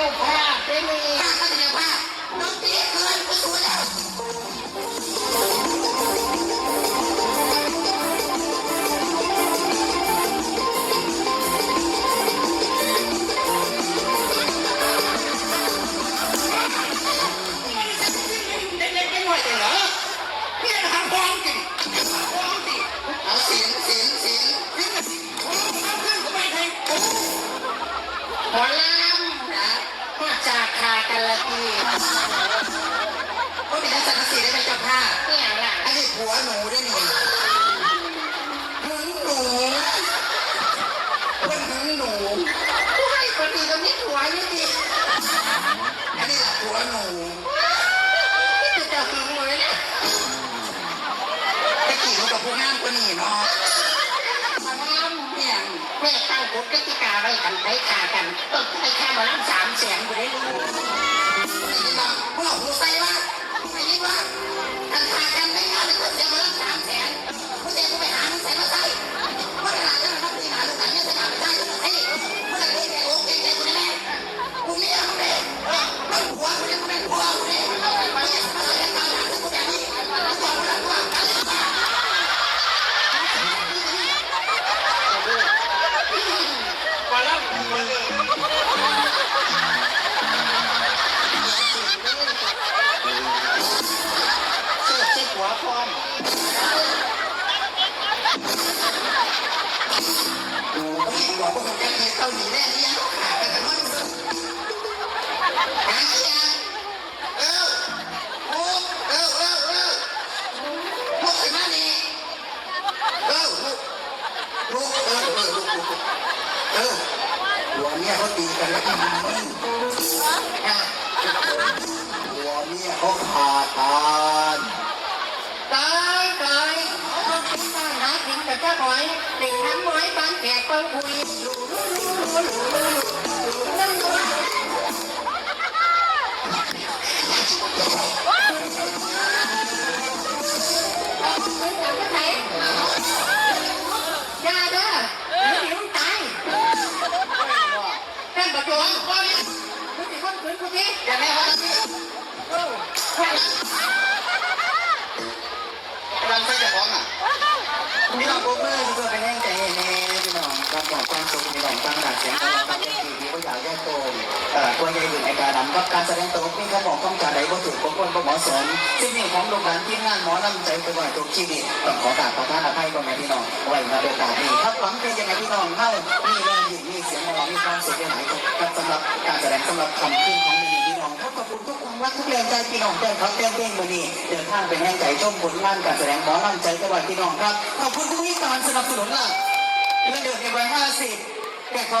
จ้าภาพได้เลยข้าก็จะว่าน้องตีเกิน คากันละทีก็เป็นนักสังสีได้เป็นเจ้าภาพเนี่ยล่ะอันนี้ผัวหนูด้วยนี่หึงหนูคนหึงหนูผู้ให้คนดีก็ไม่หัวนี่ดิอันนี้แหละผัวหนูจะจะหึงเลยนะตะกี้เขากับผู้งามคนนี้เนาะมาล้ำเนี่ยแม่ตั้งกฎกติกาไว้กันไปขากันต้อง บอกว่าผมจะเรียเกาหลีแน่นี่ยังขาดไปกันมั่งสุดหาเสียงเออโอ้เออเออเออพวกไอ้มานี่เออลูกลูกเออเออลูกลูกเออหัวเมียเขาตีกันแล้วก็มันหัวเมียเขาขาดกันตาย แต่เจ้าหอยติดทั้งหอยบ้านแขกต้องคุยหลูหลูหลูหลูลูลูนั่นหลูเอาไปทำที่ไหนยาทำนี่ บเบอทุกคนเป็นแห่งใจแน่พี่น้องรับบอกความสุขพี่น้องฟังดักเสียงของเราครับเป็นทีที่ว่าอยากแยกตัวเอ่อตัวใหญ่อยู่ในการนำกับการแสดงตัวพี่เขาบอกต้องการใดวัตถุบางคนก็เหมาะสมซึ่งนี่ของโรงงานทีมงานหมอนำใจไปว่าทุกชีวิตต้องขอกราบขอพระอภัยก่อนนะพี่น้องไว้มาโอกาสนี้ครับหวังเป็นยังไงพี่น้องเข้ามีแรงยิ่งมีเสียงของมีความสุขได้หลายครับสำหรับการแสดงสำหรับคำขึ้นของมี อบขอบคุณทุกความรักทุกแรงใจพี่น้องเต้นเขาเต้นเพลงมือนี้เดินทางเป็นแห่งใจชมผลงานการแสดงหมอนำใจจังหวัดพี่น้องครับขอบคุณทุกที่การสนับสนุนล่ะเงินเดือนในวัยห้าสิบเด็กของ